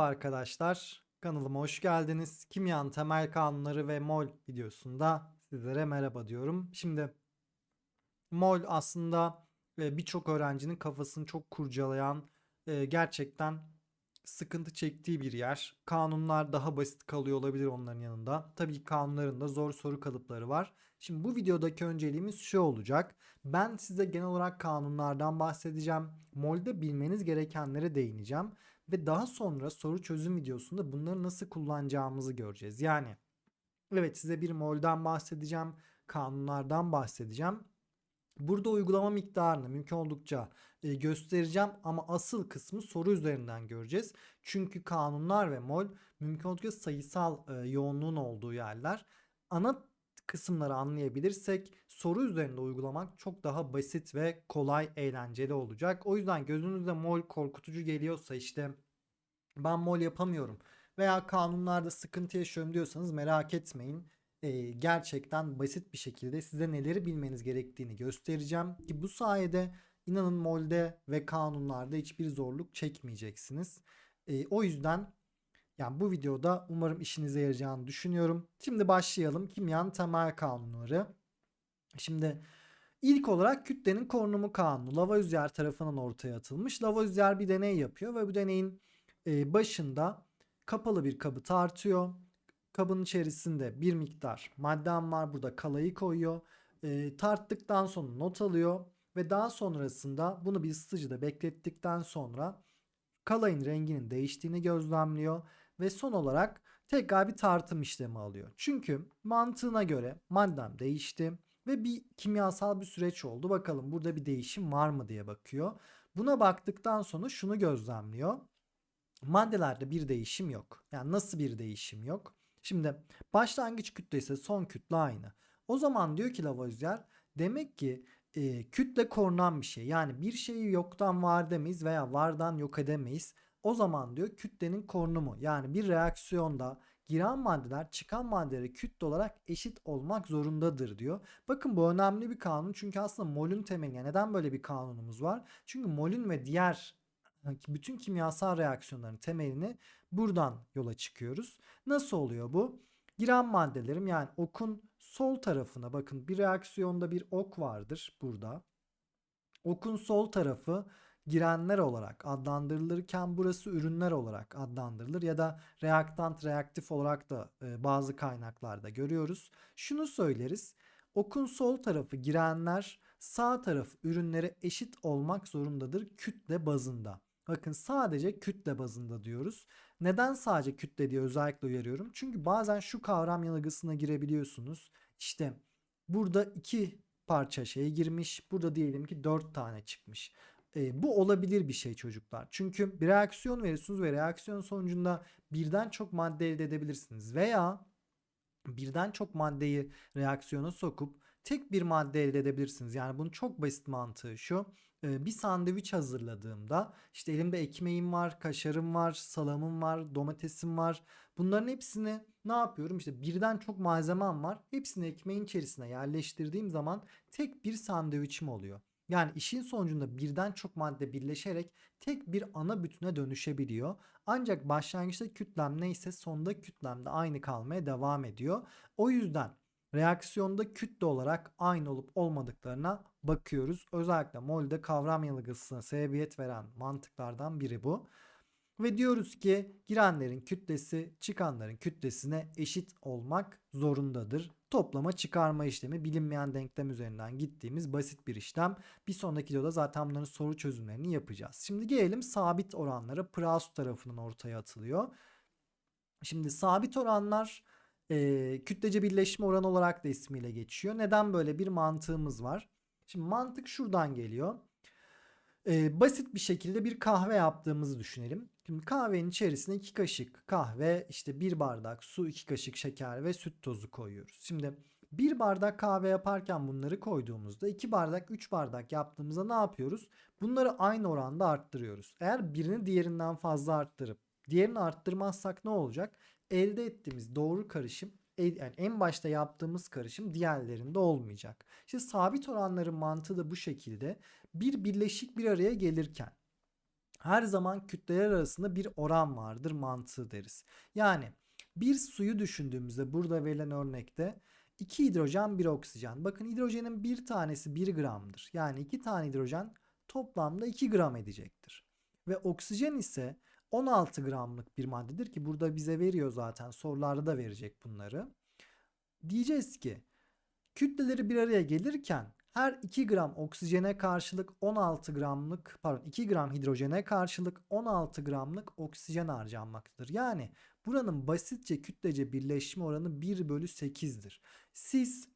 Merhaba arkadaşlar, kanalıma hoş geldiniz. Kimyanın temel kanunları ve mol videosunda sizlere merhaba diyorum. Şimdi mol aslında e, birçok öğrencinin kafasını çok kurcalayan, e, gerçekten sıkıntı çektiği bir yer. Kanunlar daha basit kalıyor olabilir onların yanında. Tabii kanunların da zor soru kalıpları var. Şimdi bu videodaki önceliğimiz şu olacak. Ben size genel olarak kanunlardan bahsedeceğim. Mol'de bilmeniz gerekenlere değineceğim ve daha sonra soru çözüm videosunda bunları nasıl kullanacağımızı göreceğiz. Yani evet size bir molden bahsedeceğim, kanunlardan bahsedeceğim. Burada uygulama miktarını mümkün oldukça e, göstereceğim ama asıl kısmı soru üzerinden göreceğiz. Çünkü kanunlar ve mol mümkün oldukça sayısal e, yoğunluğun olduğu yerler. Ana kısımları anlayabilirsek soru üzerinde uygulamak çok daha basit ve kolay eğlenceli olacak. O yüzden gözünüzde mol korkutucu geliyorsa işte ben mol yapamıyorum veya kanunlarda sıkıntı yaşıyorum diyorsanız merak etmeyin. Ee, gerçekten basit bir şekilde size neleri bilmeniz gerektiğini göstereceğim ki bu sayede inanın molde ve kanunlarda hiçbir zorluk çekmeyeceksiniz. Ee, o yüzden yani bu videoda umarım işinize yarayacağını düşünüyorum. Şimdi başlayalım. Kimyanın temel kanunları. Şimdi ilk olarak kütlenin korunumu kanunu Lavoisier tarafından ortaya atılmış. Lavoisier bir deney yapıyor ve bu deneyin e, başında kapalı bir kabı tartıyor. Kabın içerisinde bir miktar maddem var. Burada kalayı koyuyor. E, tarttıktan sonra not alıyor ve daha sonrasında bunu bir ısıtıcıda beklettikten sonra kalayın renginin değiştiğini gözlemliyor ve son olarak tekrar bir tartım işlemi alıyor. Çünkü mantığına göre maddem değişti ve bir kimyasal bir süreç oldu. Bakalım burada bir değişim var mı diye bakıyor. Buna baktıktan sonra şunu gözlemliyor. Maddelerde bir değişim yok. Yani nasıl bir değişim yok? Şimdi başlangıç kütle ise son kütle aynı. O zaman diyor ki Lavoisier demek ki e, kütle korunan bir şey. Yani bir şeyi yoktan var demeyiz veya vardan yok edemeyiz. O zaman diyor kütlenin korunumu yani bir reaksiyonda giren maddeler çıkan maddelere kütle olarak eşit olmak zorundadır diyor. Bakın bu önemli bir kanun çünkü aslında molün temeli. neden böyle bir kanunumuz var? Çünkü molün ve diğer bütün kimyasal reaksiyonların temelini buradan yola çıkıyoruz. Nasıl oluyor bu? Giren maddelerim yani okun sol tarafına bakın bir reaksiyonda bir ok vardır burada. Okun sol tarafı girenler olarak adlandırılırken burası ürünler olarak adlandırılır ya da reaktant reaktif olarak da e, bazı kaynaklarda görüyoruz. Şunu söyleriz. Okun sol tarafı girenler, sağ tarafı ürünlere eşit olmak zorundadır kütle bazında. Bakın sadece kütle bazında diyoruz. Neden sadece kütle diye özellikle uyarıyorum? Çünkü bazen şu kavram yanılgısına girebiliyorsunuz. İşte burada iki parça şey girmiş. Burada diyelim ki dört tane çıkmış. E, bu olabilir bir şey çocuklar. Çünkü bir reaksiyon veriyorsunuz ve reaksiyon sonucunda birden çok madde elde edebilirsiniz. Veya birden çok maddeyi reaksiyona sokup tek bir madde elde edebilirsiniz. Yani bunun çok basit mantığı şu. Bir sandviç hazırladığımda işte elimde ekmeğim var, kaşarım var, salamım var, domatesim var. Bunların hepsini ne yapıyorum? İşte birden çok malzemem var. Hepsini ekmeğin içerisine yerleştirdiğim zaman tek bir sandviçim oluyor. Yani işin sonucunda birden çok madde birleşerek tek bir ana bütüne dönüşebiliyor. Ancak başlangıçta kütlem neyse sonda kütlem de aynı kalmaya devam ediyor. O yüzden reaksiyonda kütle olarak aynı olup olmadıklarına bakıyoruz. Özellikle molde kavram yanılgısına sebebiyet veren mantıklardan biri bu. Ve diyoruz ki girenlerin kütlesi çıkanların kütlesine eşit olmak zorundadır. Toplama çıkarma işlemi bilinmeyen denklem üzerinden gittiğimiz basit bir işlem. Bir sonraki videoda zaten bunların soru çözümlerini yapacağız. Şimdi gelelim sabit oranlara. Proust tarafından ortaya atılıyor. Şimdi sabit oranlar e, kütlece birleşme oranı olarak da ismiyle geçiyor. Neden böyle bir mantığımız var? Şimdi mantık şuradan geliyor. E, basit bir şekilde bir kahve yaptığımızı düşünelim. Şimdi kahvenin içerisine 2 kaşık kahve, işte 1 bardak su, 2 kaşık şeker ve süt tozu koyuyoruz. Şimdi bir bardak kahve yaparken bunları koyduğumuzda 2 bardak 3 bardak yaptığımızda ne yapıyoruz? Bunları aynı oranda arttırıyoruz. Eğer birini diğerinden fazla arttırıp diğerini arttırmazsak ne olacak? Elde ettiğimiz doğru karışım yani en başta yaptığımız karışım diğerlerinde olmayacak. İşte sabit oranların mantığı da bu şekilde bir birleşik bir araya gelirken her zaman kütleler arasında bir oran vardır mantığı deriz. Yani bir suyu düşündüğümüzde burada verilen örnekte 2 hidrojen 1 oksijen. Bakın hidrojenin bir tanesi 1 gramdır. Yani 2 tane hidrojen toplamda 2 gram edecektir. Ve oksijen ise 16 gramlık bir maddedir ki burada bize veriyor zaten sorularda da verecek bunları. Diyeceğiz ki kütleleri bir araya gelirken her 2 gram oksijene karşılık 16 gramlık pardon 2 gram hidrojene karşılık 16 gramlık oksijen harcanmaktadır. Yani buranın basitçe kütlece birleşme oranı 1 bölü 8'dir. Siz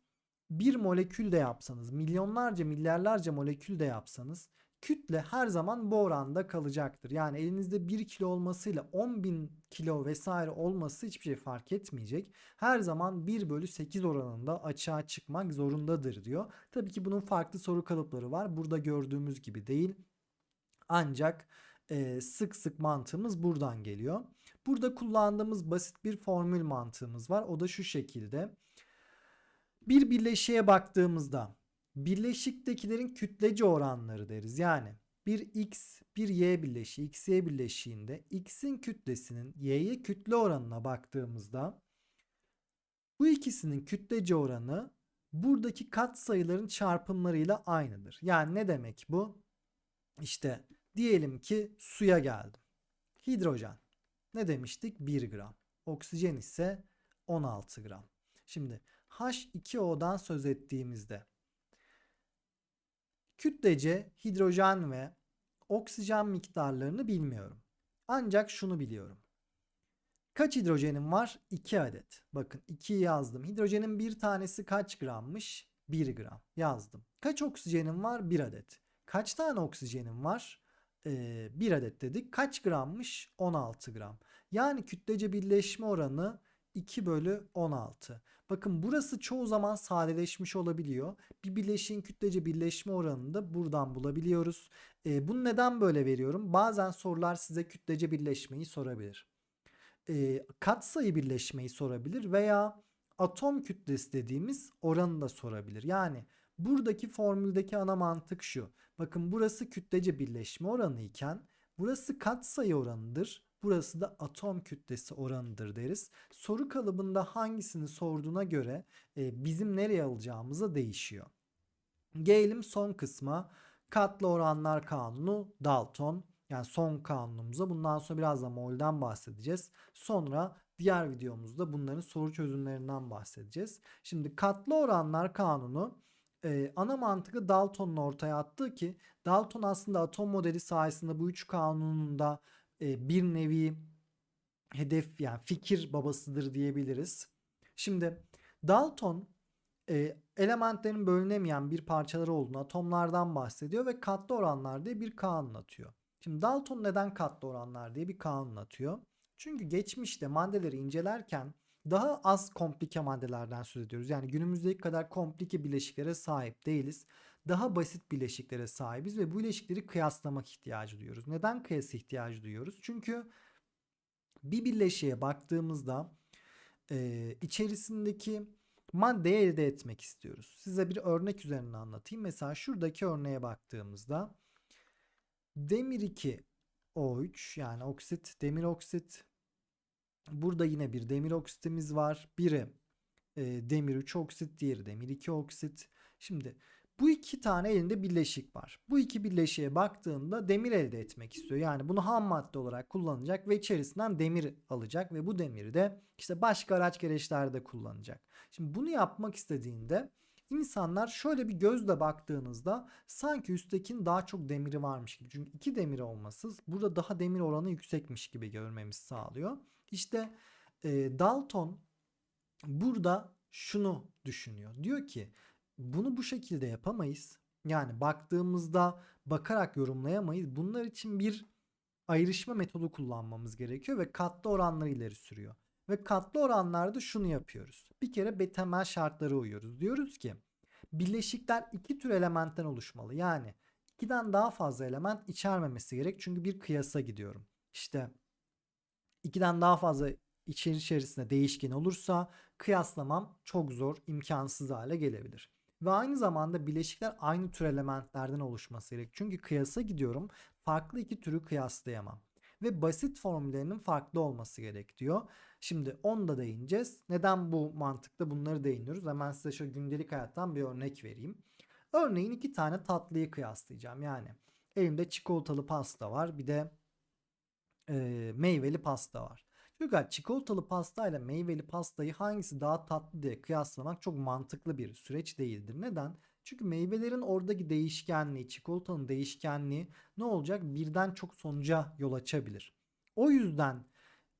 bir molekül de yapsanız milyonlarca milyarlarca molekül de yapsanız kütle her zaman bu oranda kalacaktır. Yani elinizde 1 kilo olmasıyla 10 bin kilo vesaire olması hiçbir şey fark etmeyecek. Her zaman 1 bölü 8 oranında açığa çıkmak zorundadır diyor. Tabii ki bunun farklı soru kalıpları var. Burada gördüğümüz gibi değil. Ancak e, sık sık mantığımız buradan geliyor. Burada kullandığımız basit bir formül mantığımız var. O da şu şekilde. Bir birleşiğe baktığımızda birleşiktekilerin kütlece oranları deriz. Yani bir x bir y birleşiği x y birleşiğinde x'in kütlesinin y'ye kütle oranına baktığımızda bu ikisinin kütlece oranı buradaki kat sayıların çarpımlarıyla aynıdır. Yani ne demek bu? İşte diyelim ki suya geldim. Hidrojen ne demiştik? 1 gram. Oksijen ise 16 gram. Şimdi H2O'dan söz ettiğimizde kütlece hidrojen ve oksijen miktarlarını bilmiyorum. Ancak şunu biliyorum. Kaç hidrojenim var? 2 adet. Bakın 2'yi yazdım. Hidrojenin bir tanesi kaç grammış? 1 gram. Yazdım. Kaç oksijenim var? 1 adet. Kaç tane oksijenim var? Ee, 1 adet dedik. Kaç grammış? 16 gram. Yani kütlece birleşme oranı 2 bölü 16. Bakın burası çoğu zaman sadeleşmiş olabiliyor. Bir bileşiğin kütlece birleşme oranını da buradan bulabiliyoruz. E, bunu neden böyle veriyorum? Bazen sorular size kütlece birleşmeyi sorabilir. E, katsayı birleşmeyi sorabilir veya atom kütlesi dediğimiz oranı da sorabilir. Yani buradaki formüldeki ana mantık şu. Bakın burası kütlece birleşme oranı iken burası katsayı oranıdır. Burası da atom kütlesi oranıdır deriz. Soru kalıbında hangisini sorduğuna göre e, bizim nereye alacağımıza değişiyor. Gelelim son kısma. Katlı oranlar kanunu Dalton. Yani son kanunumuza. Bundan sonra biraz da molden bahsedeceğiz. Sonra diğer videomuzda bunların soru çözümlerinden bahsedeceğiz. Şimdi katlı oranlar kanunu e, ana mantığı Dalton'un ortaya attığı ki Dalton aslında atom modeli sayesinde bu üç kanununda e, bir nevi hedef yani fikir babasıdır diyebiliriz. Şimdi Dalton e, elementlerin bölünemeyen bir parçaları olduğunu atomlardan bahsediyor ve katlı oranlar diye bir kanun atıyor. Şimdi Dalton neden katlı oranlar diye bir kanun atıyor? Çünkü geçmişte maddeleri incelerken daha az komplike maddelerden söz ediyoruz. Yani günümüzdeki kadar komplike bileşiklere sahip değiliz. Daha basit bileşiklere sahibiz ve bu bileşikleri kıyaslamak ihtiyacı duyuyoruz. Neden kıyas ihtiyacı duyuyoruz? Çünkü bir bileşiğe baktığımızda e, içerisindeki maddeyi elde etmek istiyoruz. Size bir örnek üzerinden anlatayım. Mesela şuradaki örneğe baktığımızda demir 2 O3 yani oksit, demir oksit. Burada yine bir demir oksitimiz var. Biri e, demir 3 oksit, diğeri demir 2 oksit. Şimdi bu iki tane elinde birleşik var. Bu iki birleşiğe baktığında demir elde etmek istiyor. Yani bunu ham madde olarak kullanacak ve içerisinden demir alacak ve bu demiri de işte başka araç gereçlerde kullanacak. Şimdi bunu yapmak istediğinde insanlar şöyle bir gözle baktığınızda sanki üsttekinin daha çok demiri varmış gibi. Çünkü iki demir olması burada daha demir oranı yüksekmiş gibi görmemizi sağlıyor. İşte e, Dalton burada şunu düşünüyor. Diyor ki bunu bu şekilde yapamayız. Yani baktığımızda bakarak yorumlayamayız. Bunlar için bir ayrışma metodu kullanmamız gerekiyor ve katlı oranları ileri sürüyor. Ve katlı oranlarda şunu yapıyoruz. Bir kere temel şartları uyuyoruz. Diyoruz ki bileşikler iki tür elementten oluşmalı. Yani ikiden daha fazla element içermemesi gerek. Çünkü bir kıyasa gidiyorum. İşte ikiden daha fazla içeri içerisinde değişken olursa kıyaslamam çok zor, imkansız hale gelebilir. Ve aynı zamanda bileşikler aynı tür elementlerden oluşması gerek. Çünkü kıyasa gidiyorum. Farklı iki türü kıyaslayamam. Ve basit formüllerinin farklı olması gerek diyor. Şimdi onu da değineceğiz. Neden bu mantıkta bunları değiniyoruz? Hemen size şu gündelik hayattan bir örnek vereyim. Örneğin iki tane tatlıyı kıyaslayacağım. Yani elimde çikolatalı pasta var. Bir de e, meyveli pasta var. Çocuklar çikolatalı pasta ile meyveli pastayı hangisi daha tatlı diye kıyaslamak çok mantıklı bir süreç değildir. Neden? Çünkü meyvelerin oradaki değişkenliği, çikolatanın değişkenliği ne olacak? Birden çok sonuca yol açabilir. O yüzden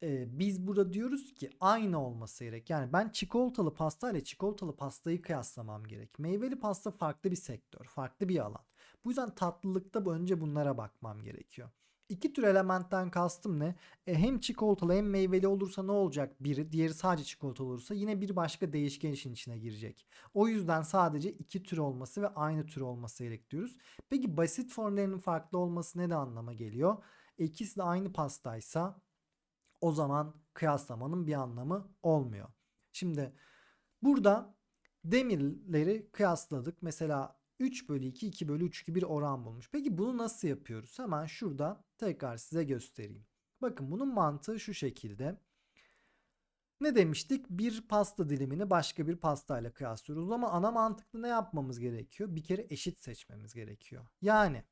e, biz burada diyoruz ki aynı olması gerek. Yani ben çikolatalı pasta ile çikolatalı pastayı kıyaslamam gerek. Meyveli pasta farklı bir sektör, farklı bir alan. Bu yüzden tatlılıkta önce bunlara bakmam gerekiyor. İki tür elementten kastım ne? E, hem çikolatalı hem meyveli olursa ne olacak? Biri, diğeri sadece çikolata olursa yine bir başka değişken işin içine girecek. O yüzden sadece iki tür olması ve aynı tür olması gerek diyoruz. Peki basit formlarının farklı olması ne de anlama geliyor? E, ikisi de aynı pastaysa o zaman kıyaslamanın bir anlamı olmuyor. Şimdi burada demirleri kıyasladık. Mesela 3 bölü 2, 2 bölü 3 gibi bir oran bulmuş. Peki bunu nasıl yapıyoruz? Hemen şurada tekrar size göstereyim. Bakın bunun mantığı şu şekilde. Ne demiştik? Bir pasta dilimini başka bir pastayla kıyaslıyoruz. Ama ana mantıklı ne yapmamız gerekiyor? Bir kere eşit seçmemiz gerekiyor. Yani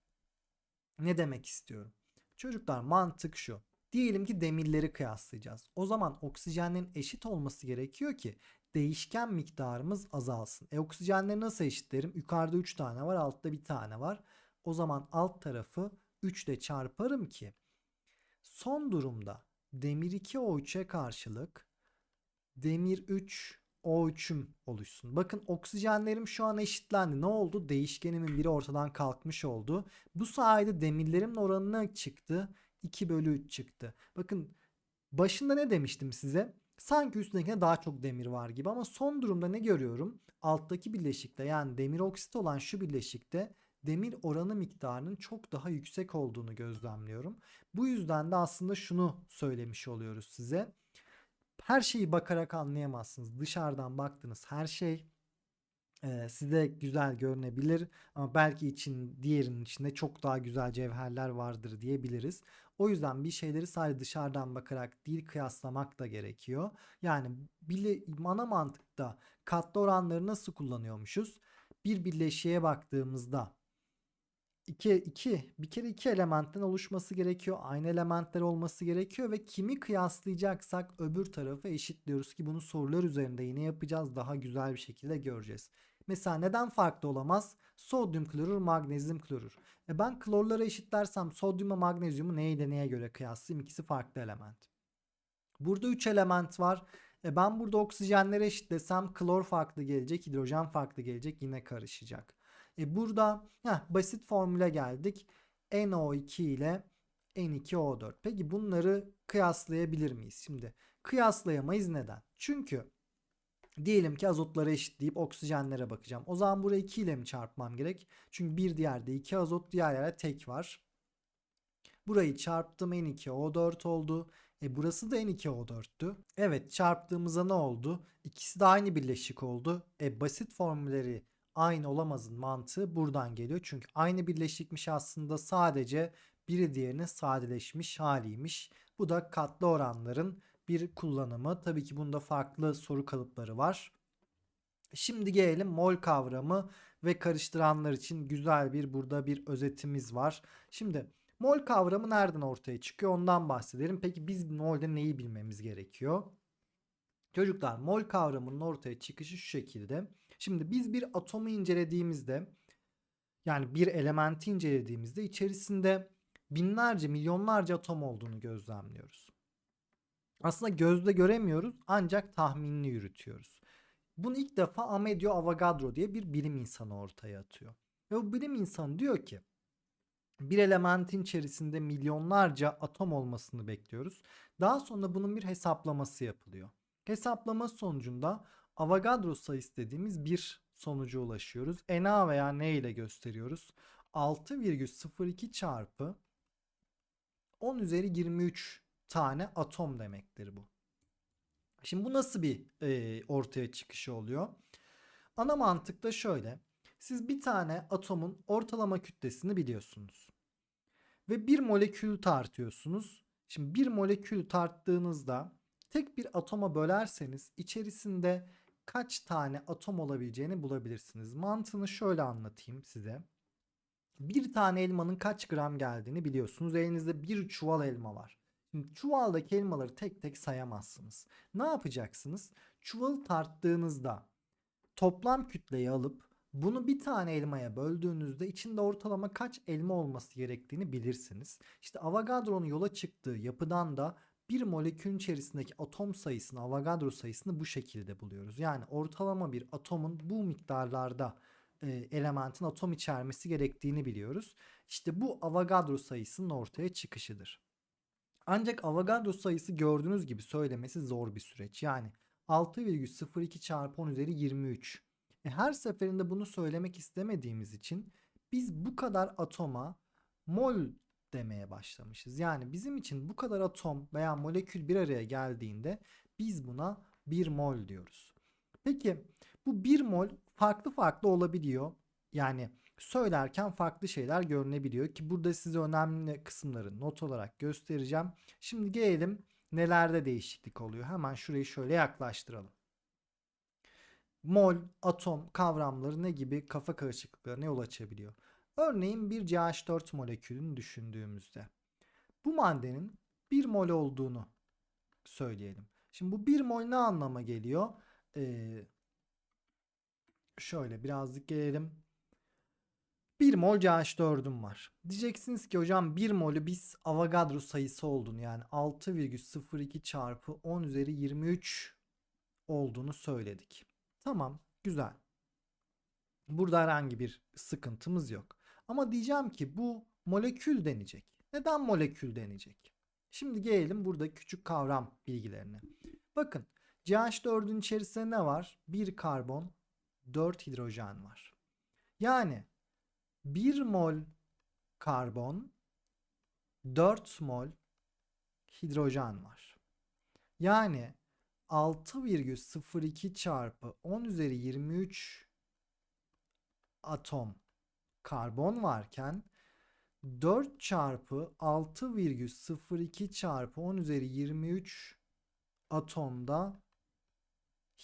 ne demek istiyorum? Çocuklar mantık şu. Diyelim ki demirleri kıyaslayacağız. O zaman oksijenlerin eşit olması gerekiyor ki değişken miktarımız azalsın. E oksijenleri nasıl eşitlerim? Yukarıda 3 tane var, altta bir tane var. O zaman alt tarafı 3 ile çarparım ki son durumda demir 2 O3'e karşılık demir 3 O3'üm oluşsun. Bakın oksijenlerim şu an eşitlendi. Ne oldu? Değişkenimin biri ortadan kalkmış oldu. Bu sayede demirlerimin oranı ne çıktı? 2 bölü 3 çıktı. Bakın başında ne demiştim size? Sanki üstündekine daha çok demir var gibi ama son durumda ne görüyorum? Alttaki bileşikte yani demir oksit olan şu bileşikte demir oranı miktarının çok daha yüksek olduğunu gözlemliyorum. Bu yüzden de aslında şunu söylemiş oluyoruz size. Her şeyi bakarak anlayamazsınız. Dışarıdan baktığınız her şey e, size güzel görünebilir ama belki için diğerinin içinde çok daha güzel cevherler vardır diyebiliriz. O yüzden bir şeyleri sadece dışarıdan bakarak değil kıyaslamak da gerekiyor. Yani bile, ana mantıkta katlı oranları nasıl kullanıyormuşuz? Bir birleşiğe baktığımızda iki, iki, bir kere iki elementten oluşması gerekiyor. Aynı elementler olması gerekiyor ve kimi kıyaslayacaksak öbür tarafı eşitliyoruz ki bunu sorular üzerinde yine yapacağız. Daha güzel bir şekilde göreceğiz. Mesela neden farklı olamaz? Sodyum klorür, magnezyum klorür. E ben klorları eşitlersem sodyumla magnezyumu neyle neye göre kıyaslayayım? İkisi farklı element. Burada 3 element var. E ben burada oksijenleri eşitlesem klor farklı gelecek, hidrojen farklı gelecek yine karışacak. E burada heh, basit formüle geldik. NO2 ile N2O4. Peki bunları kıyaslayabilir miyiz? Şimdi kıyaslayamayız neden? Çünkü Diyelim ki azotları eşitleyip oksijenlere bakacağım. O zaman burayı 2 ile mi çarpmam gerek? Çünkü bir diğerde 2 azot diğer yerde tek var. Burayı çarptım N2O4 oldu. E burası da N2O4'tü. Evet çarptığımızda ne oldu? İkisi de aynı birleşik oldu. E basit formülleri aynı olamazın mantığı buradan geliyor. Çünkü aynı birleşikmiş aslında sadece biri diğerine sadeleşmiş haliymiş. Bu da katlı oranların bir kullanımı. Tabii ki bunda farklı soru kalıpları var. Şimdi gelelim mol kavramı ve karıştıranlar için güzel bir burada bir özetimiz var. Şimdi mol kavramı nereden ortaya çıkıyor ondan bahsedelim. Peki biz molde neyi bilmemiz gerekiyor? Çocuklar mol kavramının ortaya çıkışı şu şekilde. Şimdi biz bir atomu incelediğimizde yani bir elementi incelediğimizde içerisinde binlerce milyonlarca atom olduğunu gözlemliyoruz. Aslında gözle göremiyoruz ancak tahminini yürütüyoruz. Bunu ilk defa Amedio Avogadro diye bir bilim insanı ortaya atıyor. Ve bu bilim insanı diyor ki bir elementin içerisinde milyonlarca atom olmasını bekliyoruz. Daha sonra bunun bir hesaplaması yapılıyor. Hesaplama sonucunda Avogadro sayısı dediğimiz bir sonuca ulaşıyoruz. Na veya N ile gösteriyoruz. 6,02 çarpı 10 üzeri 23 tane atom demektir bu. Şimdi bu nasıl bir e, ortaya çıkışı oluyor? Ana mantık da şöyle. Siz bir tane atomun ortalama kütlesini biliyorsunuz. Ve bir molekül tartıyorsunuz. Şimdi bir molekül tarttığınızda tek bir atoma bölerseniz içerisinde kaç tane atom olabileceğini bulabilirsiniz. Mantığını şöyle anlatayım size. Bir tane elmanın kaç gram geldiğini biliyorsunuz. Elinizde bir çuval elma var. Şimdi çuvaldaki elmaları tek tek sayamazsınız. Ne yapacaksınız? Çuvalı tarttığınızda toplam kütleyi alıp bunu bir tane elmaya böldüğünüzde içinde ortalama kaç elma olması gerektiğini bilirsiniz. İşte Avogadro'nun yola çıktığı yapıdan da bir molekülün içerisindeki atom sayısını, Avogadro sayısını bu şekilde buluyoruz. Yani ortalama bir atomun bu miktarlarda e, elementin atom içermesi gerektiğini biliyoruz. İşte bu Avogadro sayısının ortaya çıkışıdır. Ancak Avogadro sayısı gördüğünüz gibi söylemesi zor bir süreç. Yani 6,02 çarpı 10 üzeri 23. E her seferinde bunu söylemek istemediğimiz için biz bu kadar atoma mol demeye başlamışız. Yani bizim için bu kadar atom veya molekül bir araya geldiğinde biz buna 1 mol diyoruz. Peki bu 1 mol farklı farklı olabiliyor. Yani söylerken farklı şeyler görünebiliyor ki burada size önemli kısımları not olarak göstereceğim. Şimdi gelelim nelerde değişiklik oluyor. Hemen şurayı şöyle yaklaştıralım. Mol, atom kavramları ne gibi kafa karışıklıklarına yol açabiliyor. Örneğin bir CH4 molekülünü düşündüğümüzde bu maddenin 1 mol olduğunu söyleyelim. Şimdi bu 1 mol ne anlama geliyor? Ee, şöyle birazcık gelelim. 1 mol CH4'üm var. Diyeceksiniz ki hocam 1 molü biz Avogadro sayısı olduğunu yani 6,02 çarpı 10 üzeri 23 olduğunu söyledik. Tamam güzel. Burada herhangi bir sıkıntımız yok. Ama diyeceğim ki bu molekül denecek. Neden molekül denecek? Şimdi gelelim burada küçük kavram bilgilerine. Bakın CH4'ün içerisinde ne var? 1 karbon, 4 hidrojen var. Yani 1 mol karbon, 4 mol hidrojen var. Yani 6,02 çarpı 10 üzeri 23 atom karbon varken 4 çarpı 6,02 çarpı 10 üzeri 23 atomda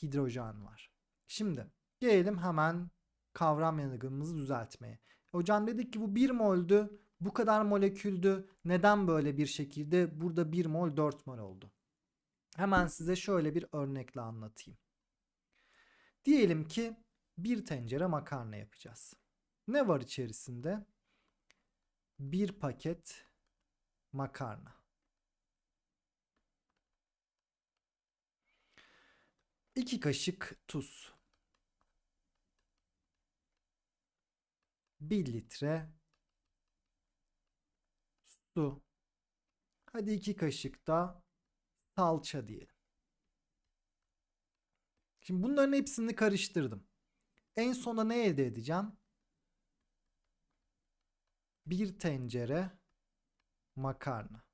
hidrojen var. Şimdi gelelim hemen kavram yanılgımızı düzeltmeye. Hocam dedik ki bu 1 moldü. Bu kadar moleküldü. Neden böyle bir şekilde burada 1 mol 4 mol oldu? Hemen size şöyle bir örnekle anlatayım. Diyelim ki bir tencere makarna yapacağız. Ne var içerisinde? Bir paket makarna. İki kaşık tuz. Bir litre su. Hadi iki kaşık da salça diyelim. Şimdi bunların hepsini karıştırdım. En sona ne elde edeceğim? Bir tencere makarna.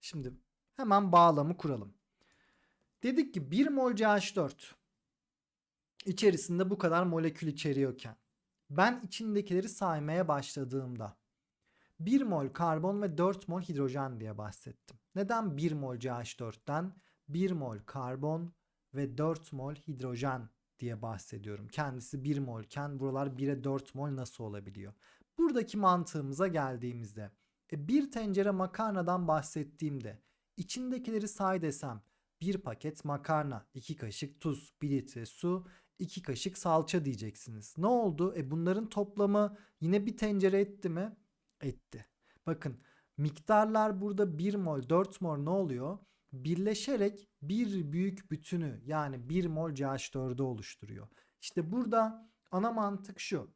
Şimdi hemen bağlamı kuralım. Dedik ki 1 mol CH4 içerisinde bu kadar molekül içeriyorken ben içindekileri saymaya başladığımda 1 mol karbon ve 4 mol hidrojen diye bahsettim. Neden 1 mol CH4'ten 1 mol karbon ve 4 mol hidrojen diye bahsediyorum. Kendisi 1 molken buralar 1'e 4 mol nasıl olabiliyor? Buradaki mantığımıza geldiğimizde e, bir tencere makarnadan bahsettiğimde içindekileri say desem bir paket makarna, 2 kaşık tuz, 1 litre su, 2 kaşık salça diyeceksiniz. Ne oldu? E bunların toplamı yine bir tencere etti mi? Etti. Bakın miktarlar burada 1 mol 4 mol ne oluyor? Birleşerek bir büyük bütünü yani 1 mol CH4'ü oluşturuyor. İşte burada ana mantık şu.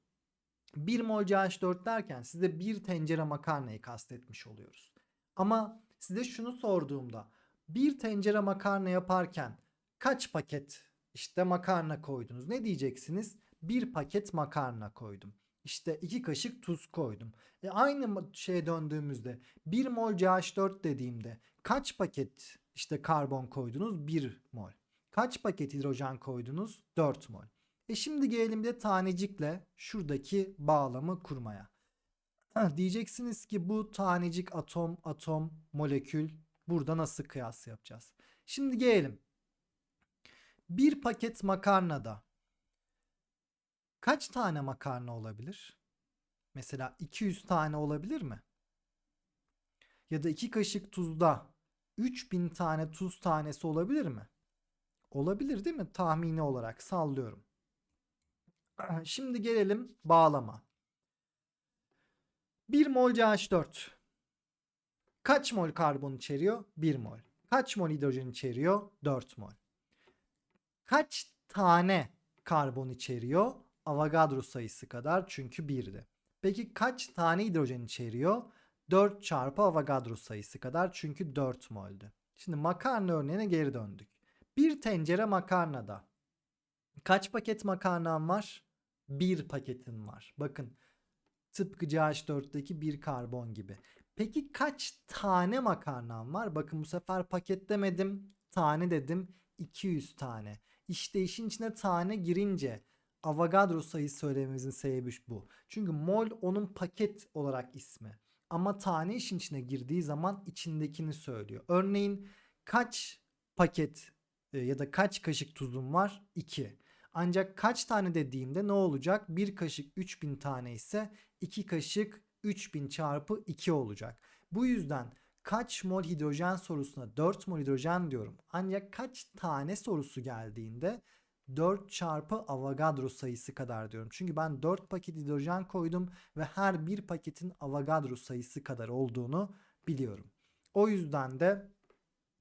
1 mol CH4 derken size bir tencere makarnayı kastetmiş oluyoruz. Ama size şunu sorduğumda bir tencere makarna yaparken kaç paket işte makarna koydunuz? Ne diyeceksiniz? Bir paket makarna koydum. İşte iki kaşık tuz koydum. E aynı şeye döndüğümüzde 1 mol CH4 dediğimde kaç paket işte karbon koydunuz? 1 mol. Kaç paket hidrojen koydunuz? 4 mol. E şimdi gelelim de tanecikle şuradaki bağlamı kurmaya. Diyeceksiniz ki bu tanecik atom, atom, molekül burada nasıl kıyas yapacağız? Şimdi gelelim. Bir paket makarnada kaç tane makarna olabilir? Mesela 200 tane olabilir mi? Ya da 2 kaşık tuzda 3000 tane tuz tanesi olabilir mi? Olabilir değil mi? Tahmini olarak sallıyorum. Şimdi gelelim bağlama. 1 mol CH4 kaç mol karbon içeriyor? 1 mol. Kaç mol hidrojen içeriyor? 4 mol. Kaç tane karbon içeriyor? Avogadro sayısı kadar çünkü 1'di. Peki kaç tane hidrojen içeriyor? 4 çarpı Avogadro sayısı kadar çünkü 4 moldü. Şimdi makarna örneğine geri döndük. Bir tencere makarnada kaç paket makarnan var? Bir paketin var. Bakın tıpkı CH4'teki bir karbon gibi. Peki kaç tane makarnan var? Bakın bu sefer paket demedim, tane dedim. 200 tane. İşte işin içine tane girince Avogadro sayısı söylememizin sebebi bu. Çünkü mol onun paket olarak ismi. Ama tane işin içine girdiği zaman içindekini söylüyor. Örneğin kaç paket e, ya da kaç kaşık tuzum var? 2. Ancak kaç tane dediğimde ne olacak? 1 kaşık 3000 tane ise 2 kaşık 3000 çarpı 2 olacak. Bu yüzden kaç mol hidrojen sorusuna 4 mol hidrojen diyorum. Ancak kaç tane sorusu geldiğinde 4 çarpı Avogadro sayısı kadar diyorum. Çünkü ben 4 paket hidrojen koydum ve her bir paketin Avogadro sayısı kadar olduğunu biliyorum. O yüzden de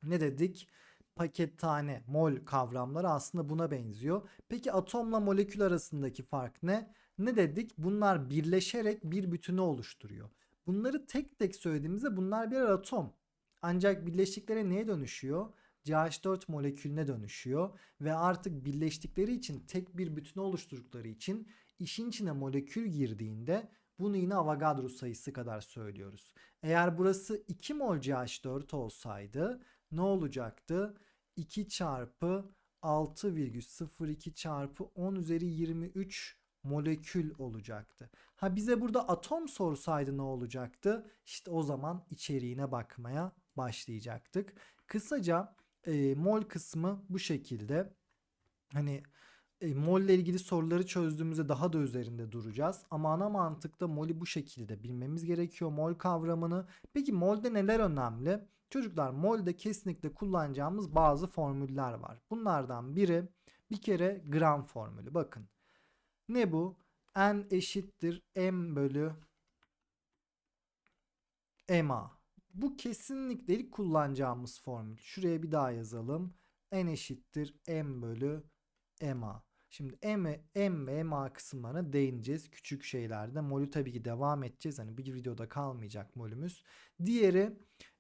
ne dedik? Paket tane mol kavramları aslında buna benziyor. Peki atomla molekül arasındaki fark ne? Ne dedik? Bunlar birleşerek bir bütünü oluşturuyor. Bunları tek tek söylediğimizde bunlar birer atom. Ancak birleştikleri neye dönüşüyor? CH4 molekülüne dönüşüyor ve artık birleştikleri için tek bir bütünü oluşturdukları için işin içine molekül girdiğinde bunu yine Avogadro sayısı kadar söylüyoruz. Eğer burası 2 mol CH4 olsaydı ne olacaktı? 2 çarpı 6,02 çarpı 10 üzeri 23 molekül olacaktı. Ha bize burada atom sorsaydı ne olacaktı? İşte o zaman içeriğine bakmaya başlayacaktık. Kısaca e, mol kısmı bu şekilde. Hani e, mol ile ilgili soruları çözdüğümüzde daha da üzerinde duracağız. Ama ana mantıkta mol'i bu şekilde bilmemiz gerekiyor. Mol kavramını. Peki molde neler önemli? Çocuklar molde kesinlikle kullanacağımız bazı formüller var. Bunlardan biri bir kere gram formülü. Bakın. Ne bu? N eşittir M bölü MA. Bu kesinlikle ilk kullanacağımız formül. Şuraya bir daha yazalım. N eşittir M bölü MA. Şimdi M, M ve MA kısımlarına değineceğiz. Küçük şeylerde. Molü tabii ki devam edeceğiz. Hani bir videoda kalmayacak molümüz. Diğeri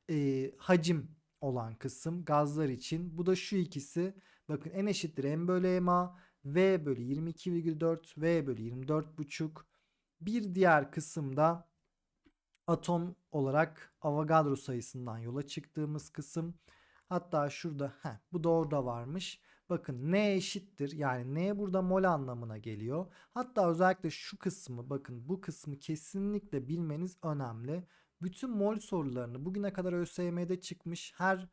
e, hacim olan kısım gazlar için. Bu da şu ikisi. Bakın N eşittir M bölü MA. V bölü 22,4 V bölü 24,5. Bir diğer kısımda atom olarak Avogadro sayısından yola çıktığımız kısım. Hatta şurada heh, bu da varmış. Bakın N eşittir yani N burada mol anlamına geliyor. Hatta özellikle şu kısmı bakın bu kısmı kesinlikle bilmeniz önemli. Bütün mol sorularını bugüne kadar ÖSYM'de çıkmış her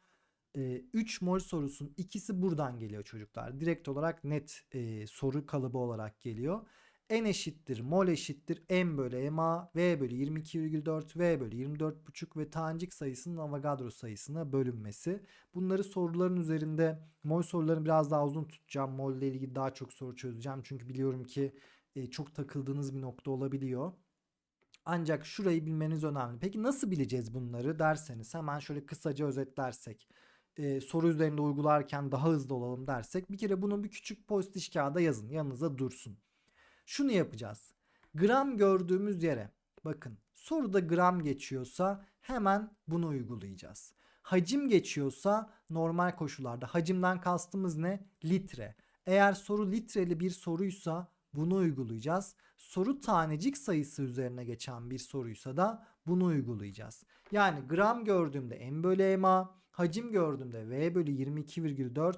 3 e, mol sorusun ikisi buradan geliyor çocuklar. Direkt olarak net e, soru kalıbı olarak geliyor n eşittir mol eşittir m bölü ma v bölü 22,4 v bölü 24,5 ve tanecik sayısının Avogadro sayısına bölünmesi. Bunları soruların üzerinde mol sorularını biraz daha uzun tutacağım. Mol ile ilgili daha çok soru çözeceğim. Çünkü biliyorum ki e, çok takıldığınız bir nokta olabiliyor. Ancak şurayı bilmeniz önemli. Peki nasıl bileceğiz bunları derseniz hemen şöyle kısaca özetlersek. E, soru üzerinde uygularken daha hızlı olalım dersek bir kere bunu bir küçük post iş kağıda yazın yanınıza dursun. Şunu yapacağız. Gram gördüğümüz yere bakın soruda gram geçiyorsa hemen bunu uygulayacağız. Hacim geçiyorsa normal koşullarda hacimden kastımız ne? Litre. Eğer soru litreli bir soruysa bunu uygulayacağız. Soru tanecik sayısı üzerine geçen bir soruysa da bunu uygulayacağız. Yani gram gördüğümde m bölü ma, hacim gördüğümde v bölü 22,4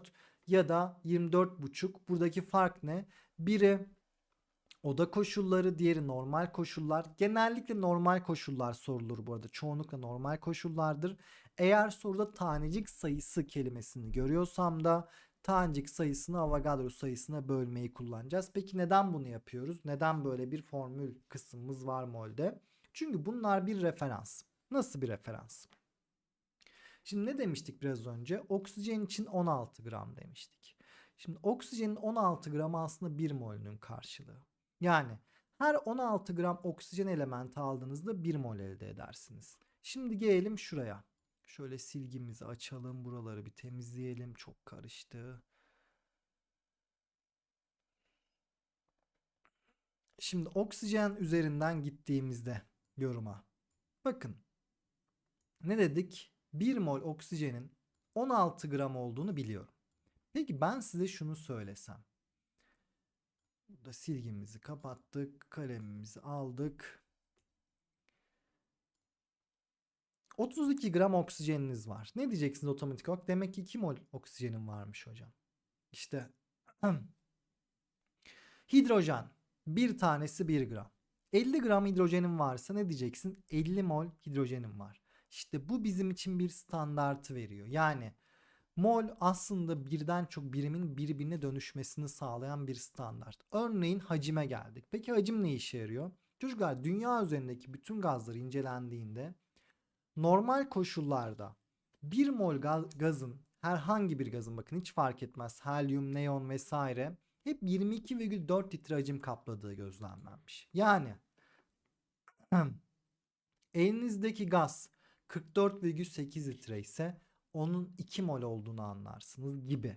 ya da 24,5 buradaki fark ne? Biri oda koşulları, diğeri normal koşullar. Genellikle normal koşullar sorulur bu arada. Çoğunlukla normal koşullardır. Eğer soruda tanecik sayısı kelimesini görüyorsam da tanecik sayısını Avogadro sayısına bölmeyi kullanacağız. Peki neden bunu yapıyoruz? Neden böyle bir formül kısmımız var molde? Çünkü bunlar bir referans. Nasıl bir referans? Şimdi ne demiştik biraz önce? Oksijen için 16 gram demiştik. Şimdi oksijenin 16 gramı aslında 1 molünün karşılığı. Yani her 16 gram oksijen elementi aldığınızda 1 mol elde edersiniz. Şimdi gelelim şuraya. Şöyle silgimizi açalım. Buraları bir temizleyelim. Çok karıştı. Şimdi oksijen üzerinden gittiğimizde yoruma. Bakın. Ne dedik? 1 mol oksijenin 16 gram olduğunu biliyorum. Peki ben size şunu söylesem. Burada silgimizi kapattık. Kalemimizi aldık. 32 gram oksijeniniz var. Ne diyeceksiniz otomatik olarak? Demek ki 2 mol oksijenin varmış hocam. İşte hidrojen bir tanesi 1 gram. 50 gram hidrojenin varsa ne diyeceksin? 50 mol hidrojenin var. İşte bu bizim için bir standartı veriyor. Yani mol aslında birden çok birimin birbirine dönüşmesini sağlayan bir standart. Örneğin hacime geldik. Peki hacim ne işe yarıyor? Çocuklar dünya üzerindeki bütün gazlar incelendiğinde normal koşullarda 1 mol gaz, gazın herhangi bir gazın bakın hiç fark etmez helyum, neon vesaire hep 22,4 litre hacim kapladığı gözlemlenmiş. Yani elinizdeki gaz 44,8 litre ise onun 2 mol olduğunu anlarsınız gibi.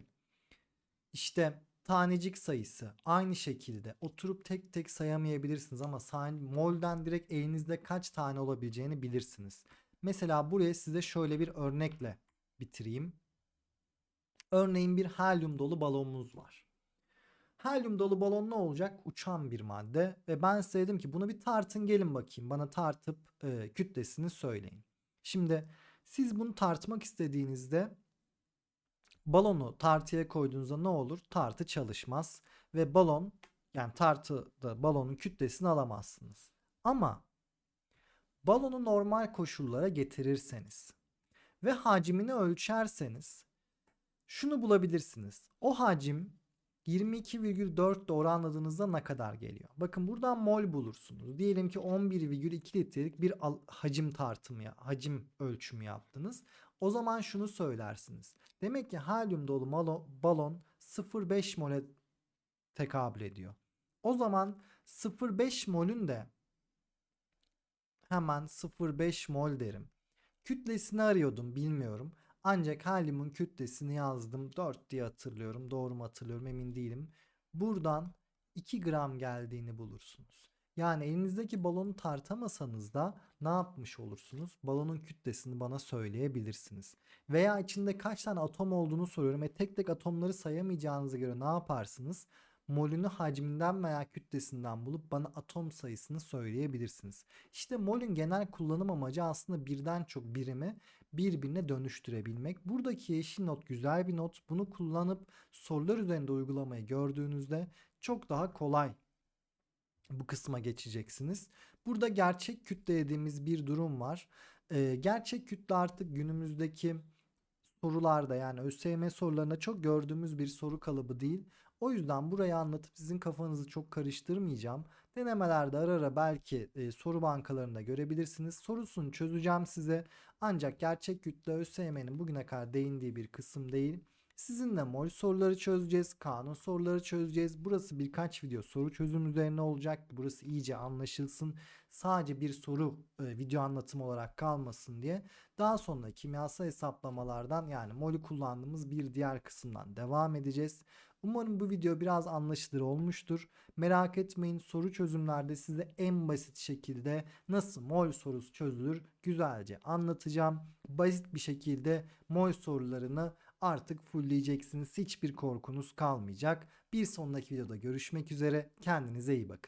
İşte tanecik sayısı aynı şekilde oturup tek tek sayamayabilirsiniz ama molden direkt elinizde kaç tane olabileceğini bilirsiniz. Mesela buraya size şöyle bir örnekle bitireyim. Örneğin bir helyum dolu balonumuz var. Helyum dolu balon ne olacak? Uçan bir madde ve ben size dedim ki bunu bir tartın gelin bakayım. Bana tartıp e, kütlesini söyleyin. Şimdi siz bunu tartmak istediğinizde balonu tartıya koyduğunuzda ne olur? Tartı çalışmaz ve balon yani tartıda balonun kütlesini alamazsınız. Ama balonu normal koşullara getirirseniz ve hacmini ölçerseniz şunu bulabilirsiniz. O hacim 22,4 ile oranladığınızda ne kadar geliyor? Bakın buradan mol bulursunuz. Diyelim ki 11,2 litrelik bir hacim tartımı, hacim ölçümü yaptınız. O zaman şunu söylersiniz. Demek ki helyum dolu balon 0,5 mole tekabül ediyor. O zaman 0,5 molün de hemen 0,5 mol derim. Kütlesini arıyordum bilmiyorum. Ancak helyumun kütlesini yazdım. 4 diye hatırlıyorum. Doğru mu hatırlıyorum emin değilim. Buradan 2 gram geldiğini bulursunuz. Yani elinizdeki balonu tartamasanız da ne yapmış olursunuz? Balonun kütlesini bana söyleyebilirsiniz. Veya içinde kaç tane atom olduğunu soruyorum ve tek tek atomları sayamayacağınıza göre ne yaparsınız? Molünü hacminden veya kütlesinden bulup bana atom sayısını söyleyebilirsiniz. İşte molün genel kullanım amacı aslında birden çok birimi birbirine dönüştürebilmek. Buradaki yeşil not güzel bir not. Bunu kullanıp sorular üzerinde uygulamayı gördüğünüzde çok daha kolay bu kısma geçeceksiniz. Burada gerçek kütle dediğimiz bir durum var. Ee, gerçek kütle artık günümüzdeki sorularda yani ÖSYM sorularında çok gördüğümüz bir soru kalıbı değil. O yüzden burayı anlatıp sizin kafanızı çok karıştırmayacağım. Denemelerde ara ara belki e, soru bankalarında görebilirsiniz. Sorusunu çözeceğim size. Ancak gerçek kütle ÖSYM'nin bugüne kadar değindiği bir kısım değil. Sizinle mol soruları çözeceğiz, kanun soruları çözeceğiz. Burası birkaç video soru çözüm üzerine olacak. Burası iyice anlaşılsın. Sadece bir soru e, video anlatımı olarak kalmasın diye. Daha sonra kimyasal hesaplamalardan yani molü kullandığımız bir diğer kısımdan devam edeceğiz. Umarım bu video biraz anlaşılır olmuştur. Merak etmeyin soru çözümlerde size en basit şekilde nasıl mol sorusu çözülür güzelce anlatacağım. Basit bir şekilde mol sorularını artık fullleyeceksiniz. Hiçbir korkunuz kalmayacak. Bir sonraki videoda görüşmek üzere. Kendinize iyi bakın.